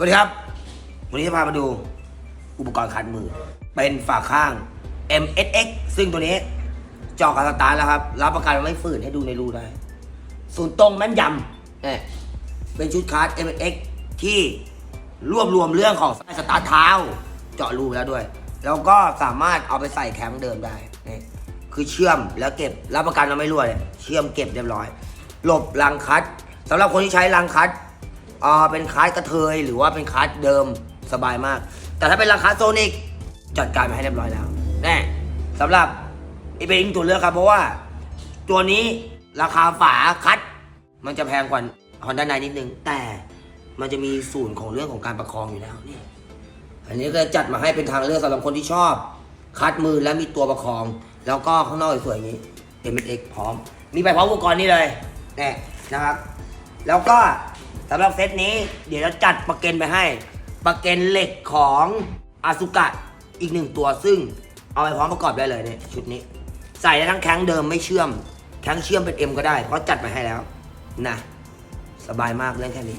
สวัสดีครับ วันนี้จะพามาดูอุปกรณ์คัดมือ เป็นฝาข้าง MSX ซึ่งตัวนี้เจอกับสตาร์ทแล้วครับ รับประกันว่าไม่ฝืนให้ดูในรูได้ ศูนย์ตรงแม่นยำเนี่ยเป็นชุดคัด MSX ที่รวบรวมเรื่องของสตาร์ทเท้า เจาะรูไปแล้วด้วย แล้วก็สามารถเอาไปใส่แคมเดิมได้นี่คือเชื่อมแล้วเก็บรับประกันว่าไม่รั่วเลยเชื่อมเก็บเรียบร้อย หลบรังคัดสำหรับคนที่ใช้รังคัด อ่าเป็นคลาสกระเทยหรือว่าเป็นคลาสเดิมสบายมาก แต่ถ้าเป็นราคาโซนิกจัดการมาให้เรียบร้อยแล้วแน่สำหรับอีเป็นอีกตัวเลือกครับ เพราะว่าตัวนี้ราคาฝาคัด มันจะแพงกว่าฮอนด้าไนนิดนึง แต่มันจะมีศูนย์ของเรื่องของการประคองอยู่แล้วนี่อันนี้ก็จัดมาให้เป็นทางเลือกสำหรับคนที่ชอบ คัดมือและมีตัวประคอง แล้วก็ข้างนอกสวยๆอย่างนี้ MX พร้อม มีไปพร้อมอุปกรณ์นี้เลยนี่นะครับ แล้วก็ สำหรับเซตนี้เดี๋ยวจะจัดประเก็นไปให้ ประเก็นเหล็กของอาสุกะอีกหนึ่งตัวซึ่ง เอาไปพร้อมประกอบได้เลยเนี่ยชุดนี้ ใส่ได้ทั้งแข้งเดิมไม่เชื่อม แข้งเชื่อมเป็น M ก็ได้ เพราะจัดมาให้แล้วนะสบายมากเรื่องแค่นี้